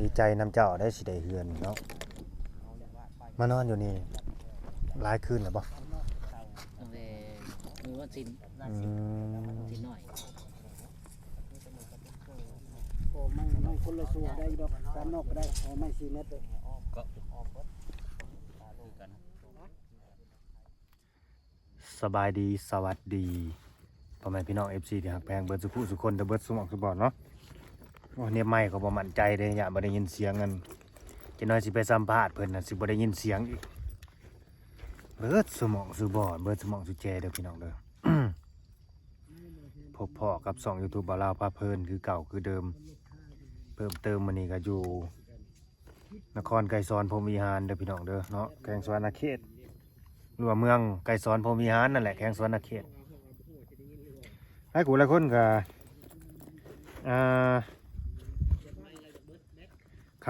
ดีใจนำเจ้าได้สิได้เฮือนเนาะมานอนอยู่นี่หลายคืนแล้วบ่ตั้งแต่มือวันสินอืมสินหน่อยโอ้ไม่ไม่คนละสัวได้ดอกตามนอกก็ได้เอาไม่สี่เมตรเลยสบายดีสวัสดีพ่อแม่พี่น้อง FC ที่ฮักแพงเบิดสุขุสุคนเด้อเบิร์ดสุมองสุบอดเนาะ โอ้เนี่ยไม่ก็บ่มั่นใจเด้อย่าบ่ได้ยินเสียงกันจะน้อยสิไปสัมภาษณ์เพิ่นน่ะสิบ่ได้ยินเสียงอีกเบิดสมองสุบอดเบิดสมองสุแจเด้อพี่น้องเด้อพบพ่อกับ2 YouTube บ่าวลาวพาเพลินคือเก่าคือเดิม เพิ่มเติมมื้อนี้ก็อยู่นครไกรสอนพรมวิหารเด้อพี่น้องเด้อเนาะแขวงสวรรณเขตหรือว่าเมืองไกรสอนพรมวิหารนั่นแหละแขวงสวรรณเขตหลายกูหลายคนก็อ่า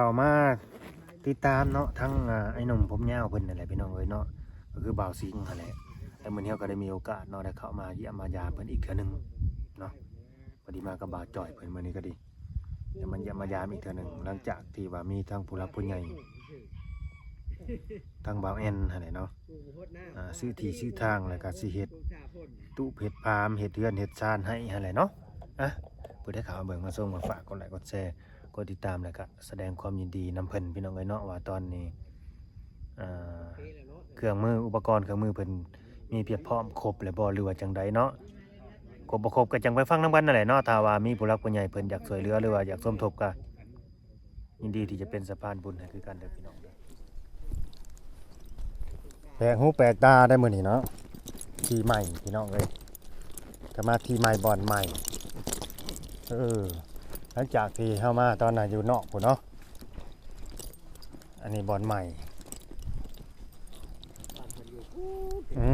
เข้ามาติดตามเนาะทั้งไอ้หนุ่มผมยาวเพิ่นนั่นแหละพี่น้องเอ้ยเนาะก็คือบ่าวสิงห์นั่นแหละแล้วมื้อนี้เราก็ได้มีโอกาสเนาะได้เข้ามาเยี่ยมมายาเพิ่นอีกเทื่อหนึงเนาะพอดีมากับบ่าวจ่อยเพิ่นมื้อนี้ก็ดีเดี๋ยวมันจะมายามอีกเทื่อหนึ่งหลังจากที่ว่ามีทั้งผู้รับผู้ใหญ่ทั้งบ่าวแอนหั่นแหละเนาะอ่าซื้อที่ซื้อทางแล้วก็สิเฮ็ดตู้เฮ็ดพามเฮ็ดเรือนเฮ็ดชานให้หั่นแหละเนาะอะผู้ได้ข่าวเบิ่งมาส่งมาฝากกดไลค์กดแชร์ ดติดตามแล้วก็แสดงความยินดีนำเพิ่นพี่น้องเอ้ยเนาะว่าตอนนี้เครื่องมืออุปกรณ์เครื่องมือเพิ่นมีเพียบพร้อมครบแล้วบ่หรือว่าจังใดเนาะครบบ่ครบก็จังไปฟังน้ำกันนั่นแหละเนาะถ้าว่ามีผู้รักผู้ใหญ่เพิ่นอยากช่วยเหลือหรือว่าอยากสมทบก็ยินดีที่จะเป็นสะพานบุญให้คือกันเด้อพี่น้องแปลกหูแปลกตาได้มื้อนี้เนาะทีใหม่พี่น้องเอ้ยก็มาทีใหม่บ่อนใหม่เออ ลังจากที่เข้ามาตอนน่ะอยู่นอกพุ่นเนาะอันนี้บ่อนใหม่บ้านเพิ่นอยู่อื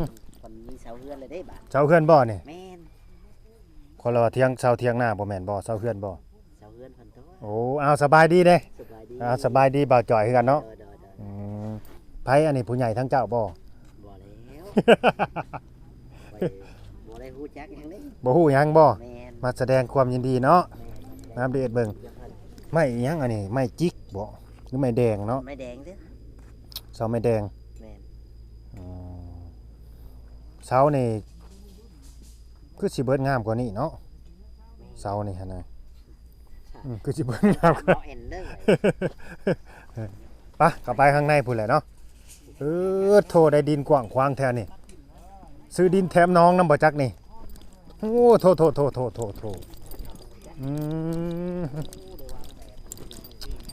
มคนมีเสาเฮือนเลยได้บ้านเจ้าเฮือนบ่นี่แม่นคนละว่าเที่ยงเช้าเที่ยงหน้าบ่แม่นบ่เช้าเฮือนบ่เสาเฮือนเพิ่นตัวโอ้เอาสบายดีเด้สบายดีอ่าสบายดีบ่าวจ่อยคือกันเนาะเด้อเด้อเด้ออืมไผอันนี้ผู้ใหญ่ทั้งเจ้าบ่บ่แล้วไปบ่ได้ฮู้จักหยังเด้บ่ฮู้หยังบ่แม่นมาแสดงความยินดีเนาะแม่นมา อัปเดตเบิ่งเดี๋ยวเพิ่นไม่อิหยังอันนี้ไม่จิกบ่หรือไม่แดงเนาะไม่แดงเด้อเสาไม่แดงแม่นอืมเสานี่คือสิเบิดงามกว่านี้เนาะเสานี่หั่นน่ะอืมคือสิเบิดงามกว่า บ่เอ็นเด้อไปเข้าไปข้างในพุ่นแหละเนาะเออโทได้ดินกว้างขวางแท้นี่ ซื้อดินแถมน้องนำบ่จักนี่ โอ้โทโทโทโทโทโท อื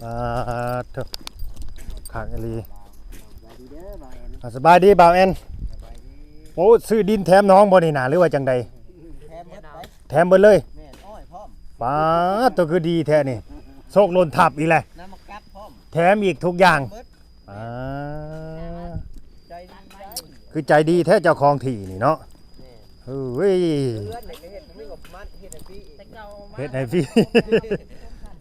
มาเถอะขางอลีสบายดีเด้อบ่าสบายดีบ่าวแอนโอ้ซื้อดินแถมน้องบ่นี่นาหรือว่าจังใดแถมเบิดไปแถมเบิดเลยแม่นอ้อยพร้อมป้าดตัวคือดีแท้นี่โชคลนทับอีกแหละน้ำมะกับพร้อมแถมอีกทุกอย่างป้าใจดีใจคือใจดีแท้เจ้าของที่นี่เนาะเฮ้ยเพื่อนเฮ็ แต่เก่ามาเฮ็ดให้พี่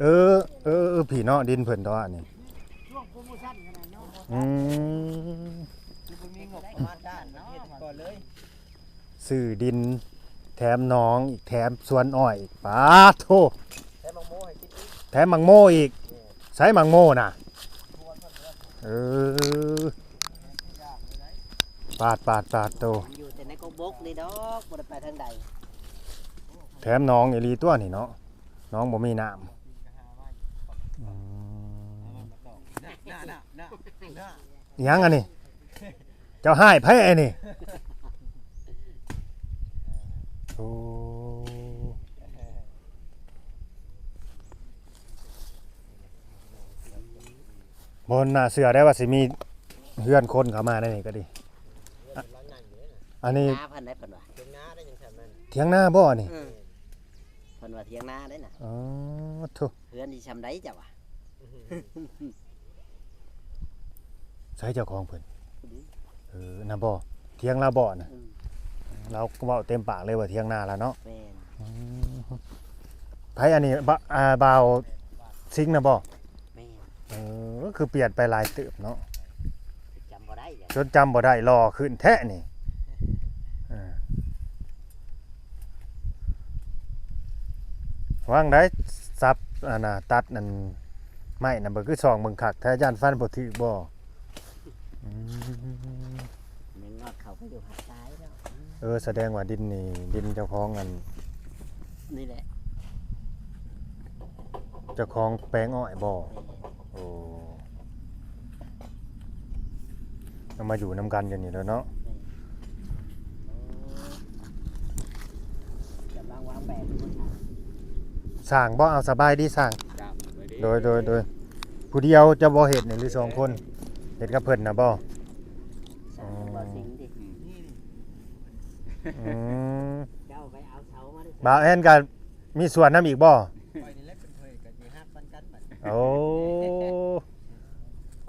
เออเออเออพี่เนาะดินเพิ่นตัวนี่ช่วงโปรโมชั่นขนาดเนาะอืมคือบ่มีงบประมาณด้านเนาะเฮ็ดก่อนเลยซื้อดินแถมน้องอีกแถมสวนอ้อยอีกป้าดโทใช้มังโมให้คิดอีกแถมมังโมอีกใช้มังโมน่ะเออปาดปาดปาดโตมันอยู่แต่ในกบกนี่ดอกบ่ได้ไปทางใดแถมน้องอีหลีตัวนี่เนาะน้องบ่มีน้ำอืมน่ะน่ะน่ะน่ะน่ะอิหยังอันนี้ เจ้าให้ไผอันนี้โอ้บนน่าเสือได้ว่าสิมีเฮือนคนเข้ามาได้นี่ก็ดีอะอันนี้นาเพิ่นได้เพิ่นว่าเถียงนาได้จังซั่นนั่นเถียงหน้าบ่นี่เพิ่นว่าเถียงนาได้น่ะอ๋อทุเฮือนสิชำไดจ้ะวะใช้เจ้าของเพิ่นเออน่ะบ่เถียงลาบ่น่ะอืมเราก็เว้าเต็มปากเลยว่าเถียงหน้าแล้วเนาะแม่นไผอันนี้บะอ่าบ่าวซิงนะบ่แม่นเออคือเปลี่ยนไปหลายเติบเนาะจำบ่ได้จ้ะจนจำบ่ได้รอขึ้นแท้นี่เออ ว่างได้ซับอันน่ะตัดนั่นไม่น่ะบ่คือส่องเบิ่งคักถ้าย่านฟันบ่ถึกบ่อืมแม่งอดเขาก็อยู่ภาคใต้เนาะเออแสดงว่าดินนี่ดินเจ้าของอันนี่แหละเจ้าของแปลงอ้อยบ่โอ้เอามาอยู่นํกันอยู่นี่แล้วเนาะกำลังวางแบบมันค่ะ สร้างบ่เอาสบายดีสร้างจับไว้ดิโดยโดยโดยผู้เดียวจะบ่เฮ็ดนี่หรือสองคนเฮ็ดกับเพิ่นน่ะบ่สร้างบ่อสิงดิอืมเจ้าไปเอาเสามาดิบ่าวแอนก็มีส่วนนํอีกบ่ไปนี่แหละเป็นเพื่อนกันมีฮักปันกันบัดโอ้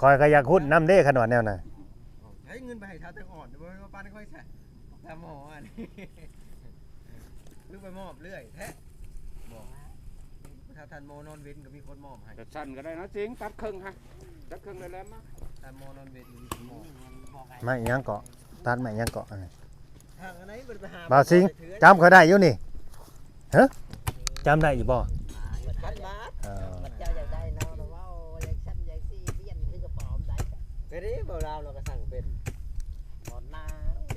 คอยก็อยากหุ้นนำเด้ขนาดแนวน่ะเฮ้ยเงินไปให้ชาวเตงอ่อนเดี๋ยวมาปันค่อยใช่ตามหมออันนี้ลูกไปมอบเรื่อยแท้บอก ถ้าทันโมนอนเว้นก็มีคนมอบให้จะสั้นก็ได้นะจริงตัดครึ่งฮะตัดครึ่งเลยแล้วมั้งทันโมนอนเว้นก็มีคนมอบบอกไงไม่ยังเกาะตัดไม่ยังเกาะอันนี้ทางอันไหนมันไปหาบ่าวสิงจำเขาได้อยู่นี่ฮะจำได้อยู่บ่พันบาทเออมันเจ้าอยากได้เนาะแต่ว่าอยากชั้นอยากซี่เวียนคือกระป๋อมได้ก็ดิเบาลาวเราก็สั่งเป็นหมดหน้า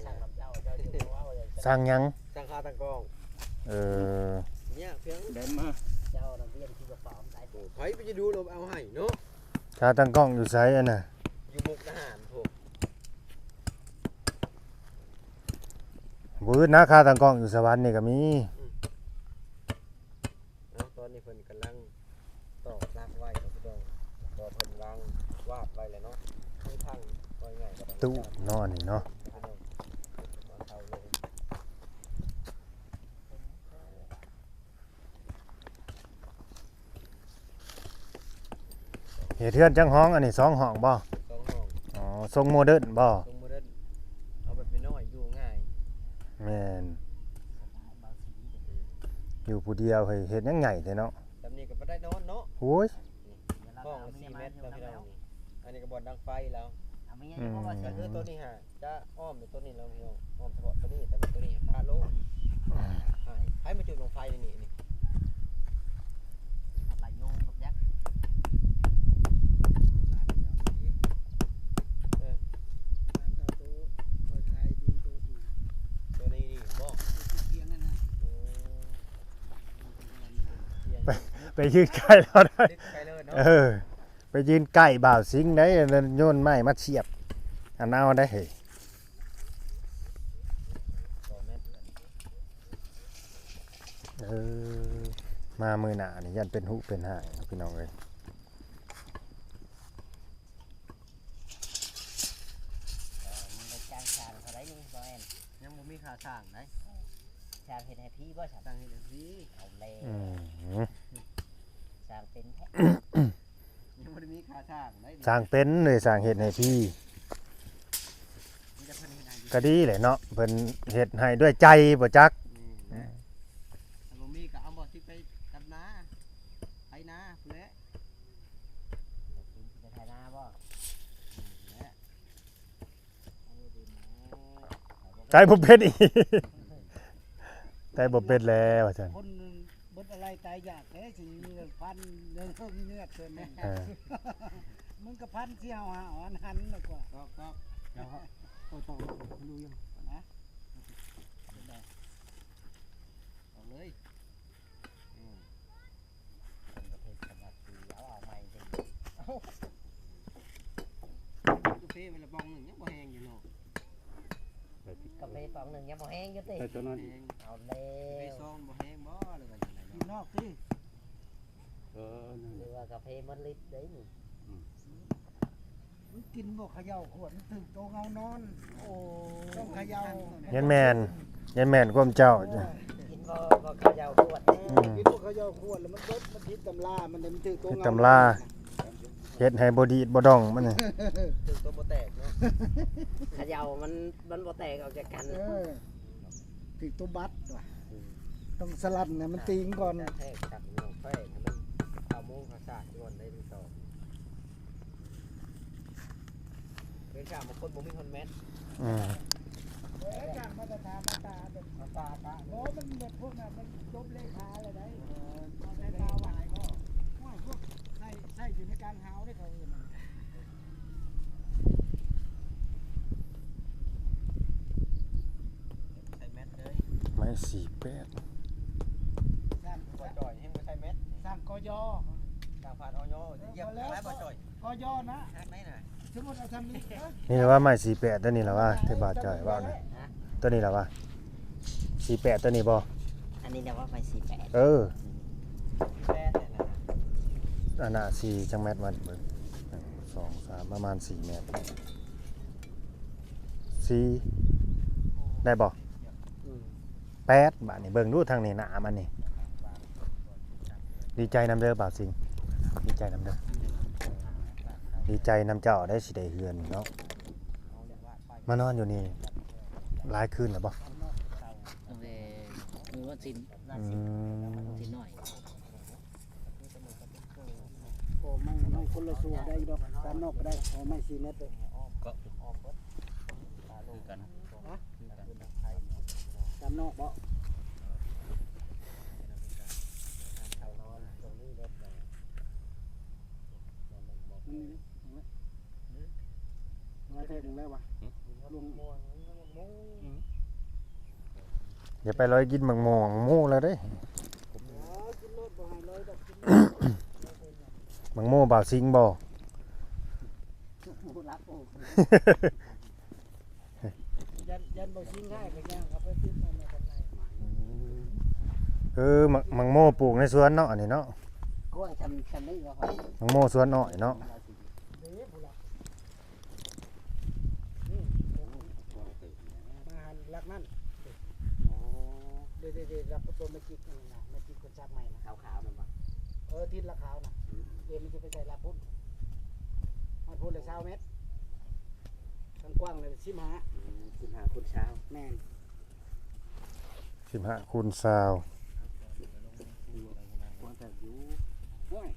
สั่งลำเจ้าเจ้าอยู่ว่าอยากสร้างหยังสั่งคาตังกองเออเนี่ยเพียงเดินมาเจ้าเวี ยนคือกระป๋อมได้โอ้ไผไปจะดูลมเอาให้เนาะชาตั้งกล้องอยู่ไสอันน่ะอยู่มุกทหารผมบืดนะค่าตั้งกล้องอยู่สวรรค์นี่ก็มีเนาะตอนนี้เพิ่นกำลังตอกลากไว้ครับพี่น้องพอเพิ่นวางวาดไว้แล้วเนาะทั้งทางก็ง่ายก็ต้องตู้นอนนี่เนาะ เอาเลย เฮ็ดเทือนจังห้องอันนี้สองห้องบ่สองห้องอ๋อทรงโมเดิร์นบ่ตรงโมเดิร์นเอาแบบน้อยๆอยู่ง่ายแม่นบางสีอยู่ผู้เดียวเฮ้ยเฮ็ดยังไงแท้เนาะแบบนี้ก็บ่ได้นอนเนาะโอ้ย ห้องละสี่เมตรแล้วพี่น้องนี่อันนี้ก็บ่อนดังไฟแล้วเอาไม่ยังเพราะว่าก็คือตัวนี้ฮะจะอ้อมในตัวนี้แล้วพี่น้องอ้อมเฉพาะตัวนี้แต่ว่าตัวนี้พาโลให้มาจุดลงไฟนี่นี่อะไรโยงกับยักษ์ ตัวนี้นี่บ่ ไปยืนใกล้เราได้ติดไปเลยเนาะเออ ไปยืนใกล้บ่าวสิงได้แล้วโยนไม้มาเสียบอันเอาได้เฮ้ยสองเมตรเออมามือหน้านี่ยันเป็นหุเป็นหางพี่น้องเอ้ยมันไปจ้างชางอะไรนี่บอแอนยังบ่มีค่าสร้างไหนชางเห็นให้พี่บ่ชางสร้างให้ได้พี่เอาเลย อืมชางเป็นแท้ยังบ่ได้มีค่าสร้างไหนสร้างเป็นเลยสร้างเฮ็ดให้พี่มีแต่เพิ่นเฮ็ดให้อยู่ก็ดีแหละเนาะเพิ่นเฮ็ดให้ด้วยใจบ่จัก นี่นะถ้าบ่มีก็เอาบ่สิไปดำนาไปนาพุ่นแหละจะถ่ายหน้าบ่แหละใจบ่เป็นอีกใจบ่เป็นแล้วว่าซั่นคนบดอะไร ตายอยากแท้สิเงินพันเงินเนื้อเกินนะเออ มึงก็พันที่เฮาหาอ่อนหันน่ะกว่าก็ก็เดี๋ยวเขาต่อต่อดูยังนะเอาเลยอืมประเทศขนาดสีเอาเอาใหม่ดิกาแฟเวลาบองหนึงยังบ่แห้งอยู่เนาะกาแฟฟองหนึ่งยังบ่แห้งอยู่ติแต่ตัวนั้นแห้งเอาแล้กาแฟวซองบ่แห้ง นาะนอกที่เออนั่นหรือว่ากาแฟมันลิตรเด้นี่มึงกินบ่เขย่าขวดมันถึงโตเงานอน โอ้ต้องเขย่ายันแม่นยันแม่นความเจ้าจ้ะกินบ่บ่ข้าวเหนียวขวดอืมกินบ่เขย่าขวดแล้วมันเบิดมันทิศตำรามันเลยมันถึงโตทิศเงาตำราเฮ็ดให้บ่ดีดบ่ดองมันนี่ถึงตัวบ่แตกเนาะเขย่ามันมันบ่แตกออกจากกันเออถึงตัวบัดว่ะ ต้องสลัดเนี่ยมันติงก่อนแทกกัดเนาะแทกให้มันเอาโมงภาษาที่วันได้ที่สองเป็นชาบางคนบ่มีคนแมทอืมเอ้ยการมาตรฐานมาตราแบบมาตราตาโอ้มันแบบพวกนั้นมันลบเลขาอะไรได้ใส่ตาหวายก็ว่าพวกใส่ใส่อยู่ในกางหาวได้เขาเอิ้นแมสเลยไม้สี่แปด สร้าง บ่จ่อยให้บ่ใส่แมส สร้างกยตากผ่านออยเหยียบแล้วบ่จ่อยกยนะฮักได้น่ะสมมุติเอาทำนี้เอ้ยนี่ละว่าไม้สี่แปดตัวนี้ละว่าที่บาดจ่อยว่านะตัวนี้ละว่าสี่แปดตัวนี้บ่อันนี้เรียกว่าไฟสี่แปดเออแม่เนี่ยนะอันน่ะสี่จังแมตรมันเบิ่งหนึ่งสองสามประมาณสี่เมตรสี่ได้บ่แปดบาทนี่เบิ่งดูทางนี้หนามันนี่ ดีใจนำเด้อบ่าวสิงดีใจนำเด้อดีใจนำเจ้าได้สิได้เฮือนเนาะมานอนอยู่นี่หลายคืนแล้วบ่ตั้งแต่มือวันสินอืมสินหน่อยโอ้มันมันคนละสูตรได้ดอกตามนอกก็ได้เอาไม่4เมตรเลยก็คือกันตามนอกบ่ มาเทถึงแล้ววะลงอย่าไปลอยกินมังมองโม่แล้วเด้กินรถบ่ให้เลยมังโม่บ่าวสิงบ่หมูรักโอ้ยันยันบ่ชิงง่ายก็ย่างเอาไปติดมาในคนในคือมังมังโม่ปลูกในสวนเนาะอันนี้เนาะกล้วยทำทำได้ก็พอมังโม่สวนน้อยเนาะ เด้ผู้รักนี่มาหันรักนั่น เด้เด้ๆรับประตูมจิกนั่นน่ะมจิกคนซักใหม่นะขาวๆนั่นบ่เออทิศละขาวนะเดี๋ยวมันจะไปใส่ลาพุ่นมันพุ่นเลยเช้าเมตรทางกว้างเลยสิบห้าสิบห้าคุณเช้าแม่นสิบห้าคูณซาวควรแต่อยู่ห้วย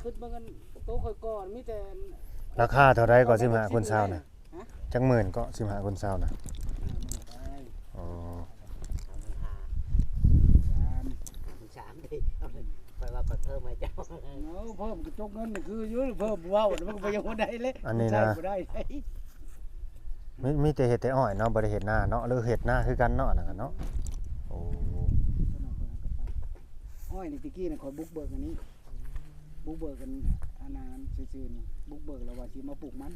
ขึ้นมากันโต๊ะคอยก่อนมีแต่ราคาเท่าไรก็สิบห้าคูณซาวนะจังหมื่นก็สิบห้าคูณซาวนะอ๋อ คุณสามดิเอาเลยคอยว่าคอย เพิ่มมาเจ้าเอาเพิ่มกระจกเงินนี่คือเยอะเพิ่มว้าวมันก็ไปยังบ่ได้เลยอันนี้ใช่นะบ่ได้เลย มีมีแต่เห็ดแต่อ้อยเนาะบ่ได้เห็ดหน้าเนาะหรือเห็ดหน้าคือกันเนาะนั่นกันเนาะโอ้อ้อยนี่ตะกี้น่ะคอยบุกเบิกอันนี้ บุกเบิกกันอันนั้นซื่อๆนี่บุกเบิกแล้วว่าสิมาปลูกมัน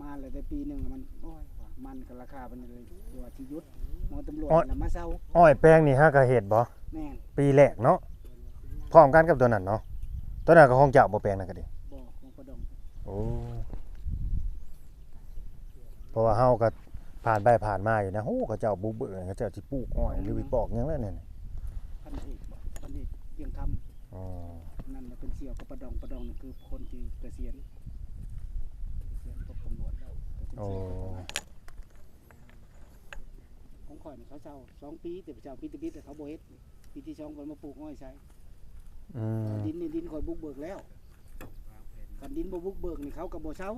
มาเลยได้ปีหนึงมันโอ้ยว่ามันก็ราคามันเลยว่าสิหยุดหมอตำรวจน่ะมาเซาอ้อยแป้งนี่ฮะก็เห็ดบ่แม่นปีแรกเนาะ พร้อมกันกับตัวนั้นเนาะตัวนั้นก็ของเจ้าบ่แปลงนั่นก็ดิบ่ของประดงโอ้เพราะว่าเฮาก็ผ่านไปผ่านมาอยู่นะโอ้เขาเจ้าบุกเบิกเขาเจ้าสิปลูกอ้อยหรือวิปอกหยังแล้วเนี่ยพันเอกบ่พันเอกเพียงคอ๋อำนั่นน่ะเป็นเสี่ยวกับประดองประดองนี่คือคนที่เกษียณเกษียณพบตำรวจแล้วเป็นโอ้เสี่ยวกับของข่อยนี่เขาเช่าสองปีแต่เจ้าปีติบิดแต่เขาบ่เฮ็ดปีที่สองเพิ่นมาปลูกอ้อยใช้ อืมดินนี่ดินข่อยบุกเบิกแล้วกันดินบ่บุกเบิกนี่เขาก็บ่เช่า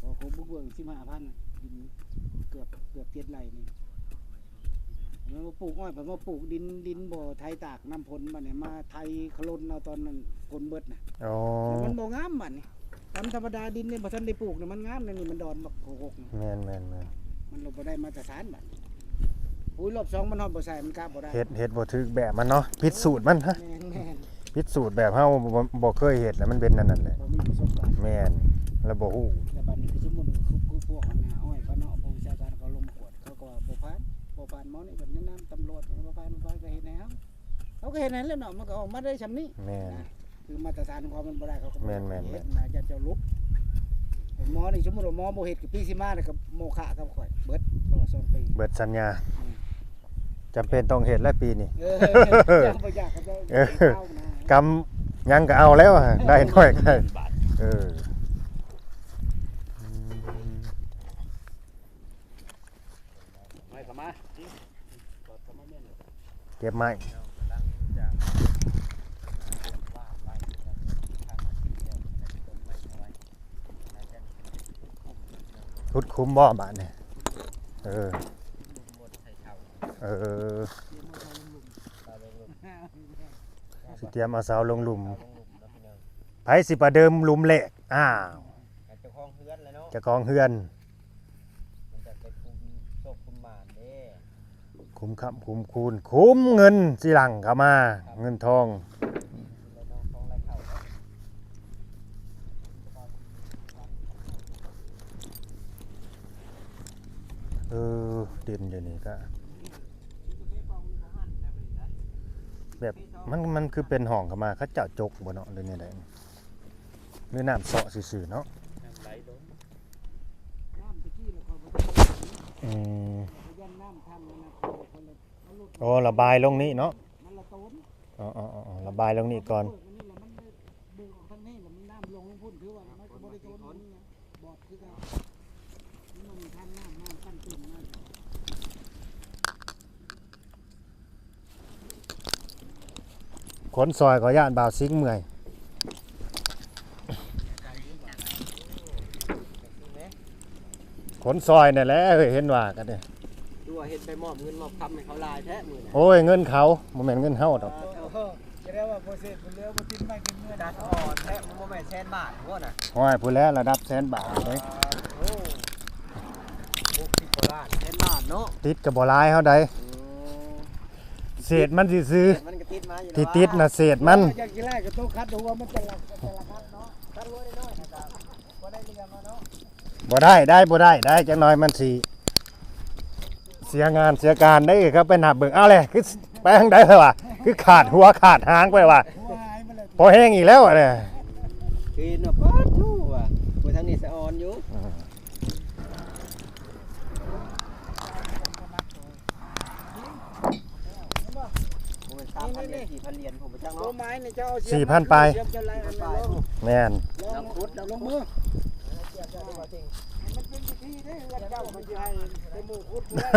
พอเขาบุกเบิก15,000ดินเกือบเกือบ7ไร่นี่มันมาปลูกอ้อยเพิ่นมาปลูกดินดินบ่ไทยตากน้ำพลบัดนี้มาไทยขลนเอาตอนนั้นผลเบิดน่ะอ๋อแต่มันบ่งามบัดนี้ตามธรรมดาดินนี่บ่ทันได้ปลูกนี่มันงามนี่นี่มันดอนบักโกกๆนี่แม่นแม่นแม่นมันลงบ่ได้มาตรฐานบัดปุ๋ยรอบสองมันฮอดบ่ใส่มันกล้าบ่ได้เฮ็ดเฮ็ดบ่ถึกแบบมันเนาะผิดสูตรมันฮะแม่นแม่น ผิดสูตรแบบเฮาบ่บ่เคยเฮ็ดแล้วมันเป็นนั่นนั่นแหละบ่มีประสบการณ์แม่นแล้วบ่ฮู้แต่บัดนี้คือสมมุติว่าคือคือพวกอันน่ะอ้อยเขาเนาะบ่วิชาการเขาลงกวดเขาก็ว่าบ่ผ่านบ่ผ่านหมอนี่แบบแนะนำตำรวจบ่ผ่านบ่ผ่านก็เฮ็ดให้เฮาเขาก็เฮ็ดให้แล้วเนาะมันก็ออกมาได้ซำนี้แม่น นะคือมาตรฐานของเขามันบ่ได้เขาก็บ่แม่นแม่นแม่น เฮ็ดนะอย่าเจ้าลุกเป็นหมอนี่สมมุติว่าหมอบ่เฮ็ดกับปีสิมาเนี่ยก็โมฆะกับข่อยเบิดตลอด2ปี เบิดสัญญาจำเป็นต้องเฮ็ดแล้วปีนี้ เออยังบ่อยากก็จะเออเข้านะ กำยังก็เอาแล้วอะได้น้อยก็ได้บาทเอออืมไม่เข้ามาเก็บไม้คุดคุ้มบ่บาดนี่เออ เออ สิเตรียมเอาเสาลงหลุมไผสิประเดิมหลุมแหลกอ้าวเจ้าของเฮือนเลยเนาะเจะกองเฮือน มันจะเป็นคุมโชคคุมหมานเด้คุ้มคำคุ้มคูณคุ้มเงินสิหลังเข้ามา เงินทอง แล้วน้องทองไรเข้าเนาะ เออเด่นอยู่นี่ก็แบบ มันมันคือเป็นห้องเข้ามาเขาเจ้าจกบ่เนาะหรือเนี่ยใดหรือน้ำเสาะซื่อๆเนาะไหลลงน้ำตะกี้เราเขาบ่อืมได้ยันน้ำทำนะคนละเอาลูกโอ้ระบายลงนี้เนาะมันละโตนอ๋ออ๋ออ๋อระบายลงนี้ก่อนเปิดมันนี่แล้วมันได้เบิ่งออกทางนี้แล้วมันน้ำลงลงพุ่นคือว่ามันก็บ่ได้โตนมันนะบอดคือเก่ามันมีทางน้ำน้ำตั้งตื่นมา ขนซอยก็ย่านบ่าวซิงเมื่อยขนซอยนี่แหละเอ้ยเห็นว่ากันเด้ดูว่าเฮ็ดไปมอบเงินมอบคำให้เขาลายแท้มื้อน่ะโอ้ยเงินเขาบ่แม่นเงินเฮาดอกจะได้ว่าโปรเซสมันเรือบ่ติดไม่ติดเมื่อดัดอ่อนแท้มันบ่แม่นแสนบาทบ่น่ะห้อยผู้แล้วระดับแสนบาทเลยโอ้หกสิบกว่าล้านแสนบาทเนาะติดก็บ่หลายเฮาใดเศษมันสิซื้อมันก็ ติดมาอยู่ที่ติดน่ะเศษมัน อยากกินแรก็ต้องคัดดูว่ามันจะหลักจะละคัดเนาะคันไว้น้อยนะครับบ่ได้เรือมาเนาะบ่ได้ได้บ่ได้ได้จังน้อยมันสิเสียงานเสียการได้ครับไปนับเบิ่งเอาเลยคือไปทางใดเลยว่ะคือขาดหัวขาดหางไปว่ะหัวหายมาเลยพอแห้งอีกแล้วอะเนี่ยคือเนาะป๊าดทู่ว่ะผู้ทางนี้สะออนอยู่บ่แม่น3,000เหรียญ4,000เหรียญผมบ่จัก ตัวเนาะไม้นี่เจ้าเอาสี่พันไปเสียบจะไล่อันไปนั้นลงแม่นลงขุดลงมือมันเป็นวิธีเด้อเจ้ามันจะให้ไปหมู่ขุดผู้ได้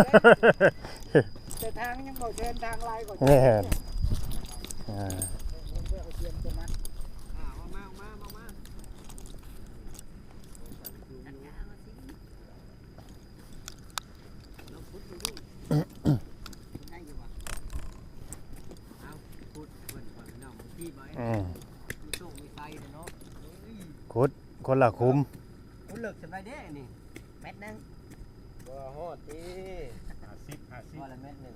เด้แต่ทางยังบ่เชิญทางลายก่อนแม่นอ่า อ่ามามามามา พูดเพิ่นก่อนเนาะบางทีบ่ อืม มีโชคมีไสเนาะ ขุด คนละคุ้มคุณเลิกสบายเด้นี่แมตนึงบ่ฮอดติ50 50พอละแมตนึง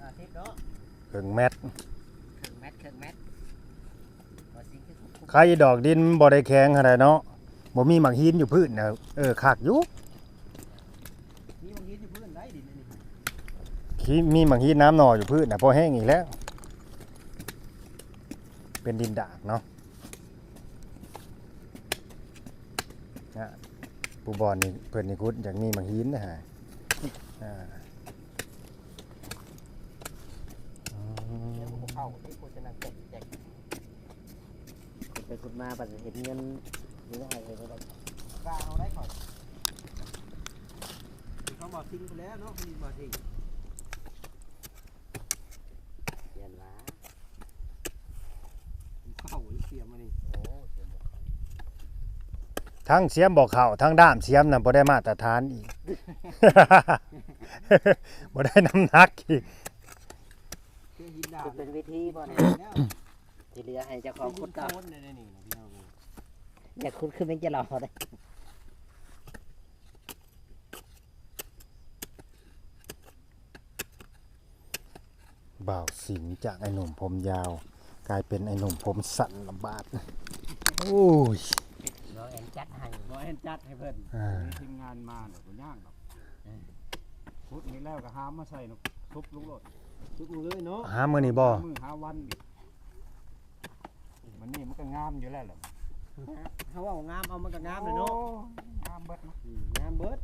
อาทิตย์เนาะถึงแมตรครึ่งแมตครึ่งแมตบ่สิคือคุกใครดอกดินบ่ได้แข็งขนาดเนาะบ่มีหมักหินอยู่พื้นนะเออคักอยู่นี่บางทีอยู่พื้นได้ดินอันนี่ขี้มีหมักหินน้ำหน่ออยู่พื้นน่ะพอแห้งอีกแล้ว เป็นดินดากเนาะนะ ปูบอลนี่เพิ่นนี่คุดอยากมีหมักหินนะฮะอ่าอืมเดี๋ยวผมเข้าที่โฆษณาแจกแจกไปขุดมาปัดเห็นเงินนี่ได้เลยบ่ได้กล้าเอาได้ก่อนเขาบอกทิ้งไปแล้วเนาะมีบ่ทิ้ง เรียนว่า เข้าเสียมานี่โอ้เสียบ่ ทั้งเสียมบอกเข่าทั้งด้ามเสียมน่ะบ่ได้มาตรฐานอีก บ่ได้น้ำหนักอีกเสียหินดาคือบเป็นวิธีบ่เนี่ยแล้วที่เหลือให้เจ้าของขุดโคต่อนเลยนี่พี่น้องอยากขุดคือเป็นจะรอได้บ่าวสิงจากไอ้หนุ่มผมยาว กลายเป็นไอ้หนุ่มผมสั้นลำบากโอ้ยเรา แอนจัดให้บ่เห็นจัดให้เพิ่นอ่ามี ทีมงานมาเนี่ยบ่ยากหรอกพุดนี่แล้วก็หามมาใส่เนาะทุบลูกโลดทุกเลยเนาะหามื้อนี้บ่มือหาวันอีกมันนี่มันก็งามอยู่แล้วแหละเขาว่างามเอามันก็งามเลยเนาะโอ้งามเบิดนะงามเบิด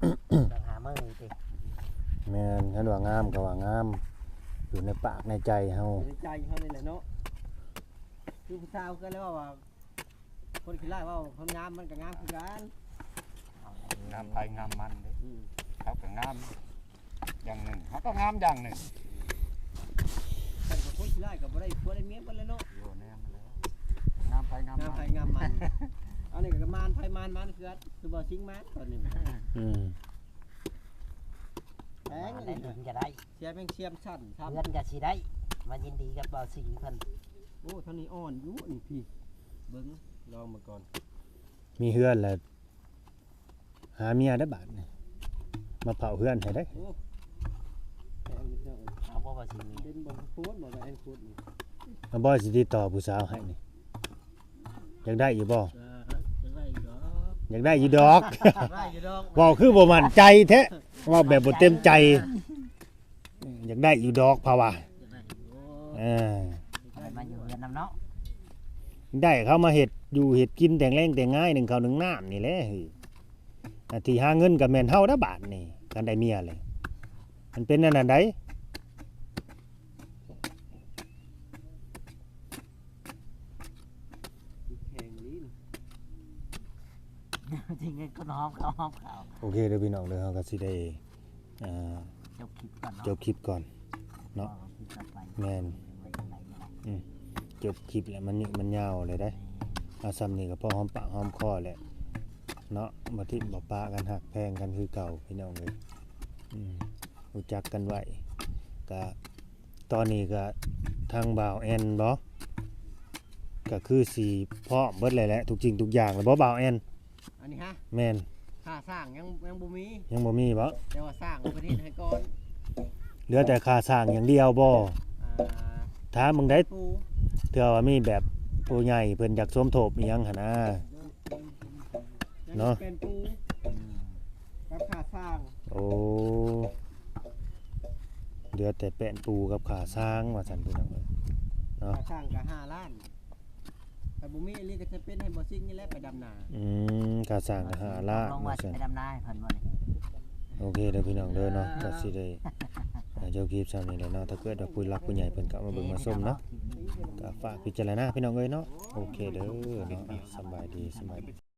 ต้องหามือสิแม่นคันว่างามก็ว่างาม อยู่ในปากในใจเฮาในใจเขานี่แหละเนาะคือผู้สาวก็แล้วว่า คนขี้ไล่ว่าคนงามมันก็งามคือกันงามไปงามมันเด้เขาก็งามอย่างหนึ่งเขาก็งามอย่างหนึ่งแต่กับคนขี้ไล่ก็บ่ได้ผัวได้เมียเบิดเลยเนาะโยแนมมาแล้วงามไปงามงามมัไผนงามมันอันนี้ก็มานไผมานมันคือคือบ่ชิงมาตอนนี้อืมแพงมานี่ได้ถึงจะได้เสียแม่งเสียมสั้นครับเงินก็สิได้มายินดีกับบ่าวสิงเพิ่นโอ้เท่านี้อ่อนอยู่นี่พี่เบิ่ง ลองมาก่อน มีเฮือนแล้วหาเมียได้บาดนี่มาเผาเฮือนให้ได้โอ้แอนมิเตอร์เอาบ่ว่าสิมีเป็นบ่โคตรบ่ว่าแอนโคตรนี่มาบ่สิติดต่อผู้สาวให้นี่อยากได้อยู่บ่จะได้อีกดอกอยากได้อยู่ดอกได้อยู่ดอกเว้าคือบ่มั่นใจแท้เว้าแบบบ่เต็มใจ อยากได้อยู่ดอกภาวะจะได้โอ้เออให้มาอยู่เรือนนำเนาะได้เขามาเฮ็ด อยู่เฮ็ดกินแต่งแรงแต่งง่ายหนึ่งข้าวหนึ่งน้ำนี่แหละเฮ้ยหน้าที่หาเงินก็แม่นเฮาเด้อบาทนี่กันได้เมียเลย มันเป็นนั่นน่ะไดแข่งลิ้นจริงๆก็หอมเขาหอมเขาโอเคเด้อพี่น้องเด้อเฮาก็สิได้เอ่อจบคลิปก่อนเนาะจบคลิปก่อนเนาะคลิปต่อไปแม่นไว้ยังไงเนาะจบคลิปแล้วมันนี่มันยาวเลยได้เอาซ้ำนี่ก็พอหอมปากหอมคอแหละเนาะบ่ทิ่มบ่ปะกันหักแพงกันคือเก่าพี่น้องเอ้ยอืมรู้จักกันไว้ก็ตอนนี้ก็ทางบ่าวแอนบ่ก็คือสีพร้อมเบิดเลยแหละทุกจริงทุกอย่างแล้วบ่บ่าวแอนอันนี้ฮะแม่นค่าสร้างยังยังบ่มียังบ่มีบ่แต่ว่าสร้างประเทศให้ก่อนเหลือแต่ค่าสร้างอย่างเดียวบ่อ่าถามมึงได้ปูเทื่อว่ามีแบบ ผู้ใหญ่เพิ่นอยากสมทบอีหยังหั่นนะยังเนาะเป็นปูกับค่าสร้างโอ้เหลือแต่แป้นปูกับขาสร้างว่าซั่นพี่น้องเอ้ยเนาะค่าสร้างก็ห้าล้านแต่บ่มีอันนี้ก็จะเป็นให้บ่ซิ่งนี่แหละไปดำนาอืมขาสร้างก็ห้าล้านลงว่าว่าสิซั่นไปดำนาให้เพิ่นบ่นี่โอเคเด้อพี่น้องเด้อเนาะก็สิได้อ่า เจ้าคลิปซ้ำนี่แหละเนาะถ้าเกิดว่าผู้หลักผู้ใหญ่เพิ่นก็เอามาเบิ่งมาส้มเนาะก็ฝากพิจารณาพี่น้องเอ้ยเนาะโอเคเด้อเนาะอะสำบายดีสำบายดี